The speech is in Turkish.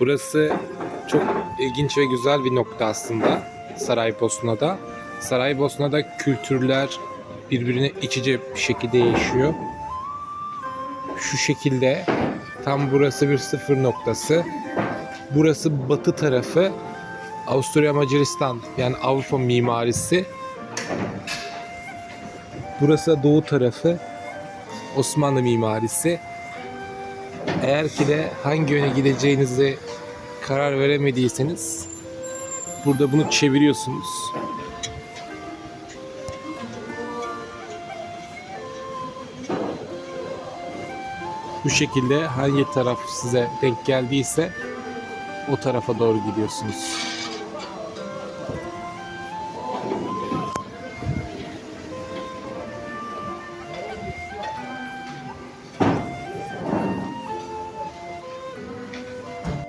Burası çok ilginç ve güzel bir nokta aslında Saraybosna'da. Saraybosna'da kültürler birbirine iç içe bir şekilde yaşıyor. Şu şekilde tam burası bir sıfır noktası. Burası batı tarafı Avusturya Macaristan yani Avrupa mimarisi. Burası doğu tarafı Osmanlı mimarisi. Eğer ki de hangi yöne gideceğinizi karar veremediyseniz burada bunu çeviriyorsunuz. Bu şekilde hangi taraf size denk geldiyse o tarafa doğru gidiyorsunuz.